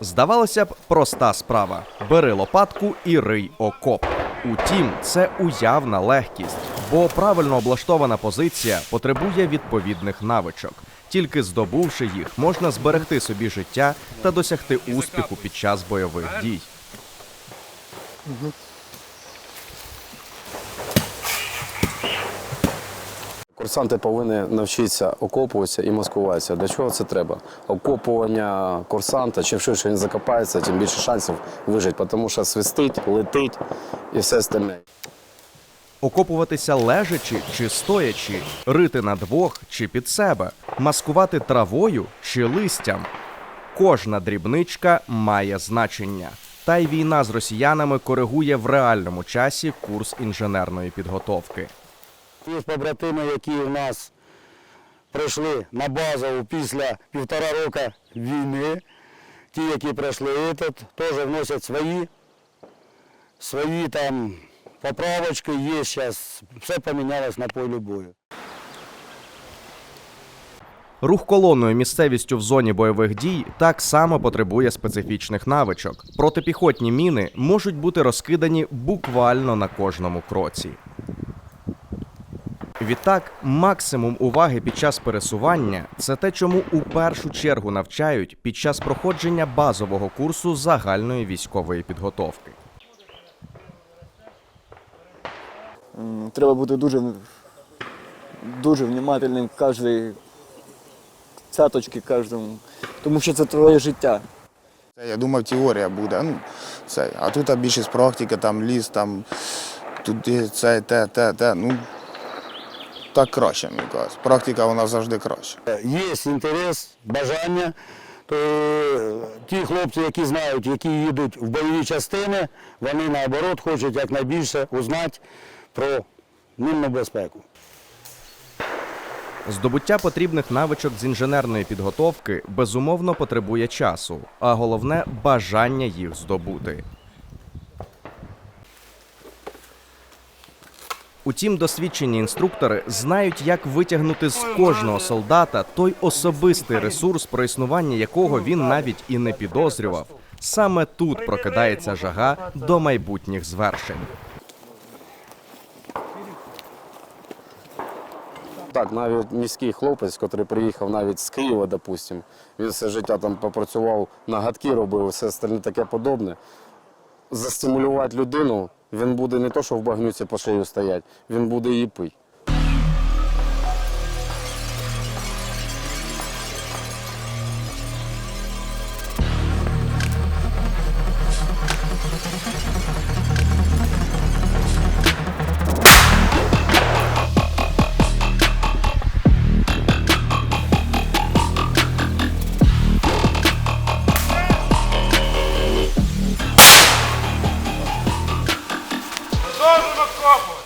Здавалося б, проста справа: бери лопатку і рий окоп. Утім, це уявна легкість, бо правильно облаштована позиція потребує відповідних навичок. Тільки здобувши їх, можна зберегти собі життя та досягти успіху під час бойових дій. Курсанти повинні навчитися окопуватися і маскуватися. Для чого це треба? Окопування курсанта, чим швидше він закопається, тим більше шансів вижити, тому що свистить, летить і все остальне. Окопуватися лежачи чи стоячи, рити на двох чи під себе, маскувати травою чи листям. Кожна дрібничка має значення. Та й війна з росіянами коригує в реальному часі курс інженерної підготовки. Є побратими, які у нас пройшли на базову після півтора року війни. Ті, які пройшли тут, теж вносять свої, свої там поправочки є зараз. Все помінялось на полі бою. Рух колоною місцевістю в зоні бойових дій так само потребує специфічних навичок. Протипіхотні міни можуть бути розкидані буквально на кожному кроці. Відтак, максимум уваги під час пересування це те, чому у першу чергу навчають під час проходження базового курсу загальної військової підготовки. Треба бути дуже, дуже внимательним в кожній цяточці, кожному, тому що це твоє життя. Це, Я думав, теорія буде. Ну, це. А тут більшість практика, там ліс, там туди, це, те, те, те. Ну, так краще, мені кажуть. Практика вона завжди краще. Є інтерес, бажання. То е, ті хлопці, які знають, які їдуть в бойові частини, вони наоборот хочуть якнайбільше узнати про мінну безпеку. Здобуття потрібних навичок з інженерної підготовки безумовно потребує часу, а головне бажання їх здобути. Утім, досвідчені інструктори знають, як витягнути з кожного солдата той особистий ресурс, про існування якого він навіть і не підозрював. Саме тут прокидається жага до майбутніх звершень. Так, навіть міський хлопець, який приїхав навіть з Києва, допустим, він все життя там попрацював, нагадки робив, все остальне таке подобне. Застимулювати людину, він буде не то, що в багнюці по шию стоять, він буде її пити. corpo.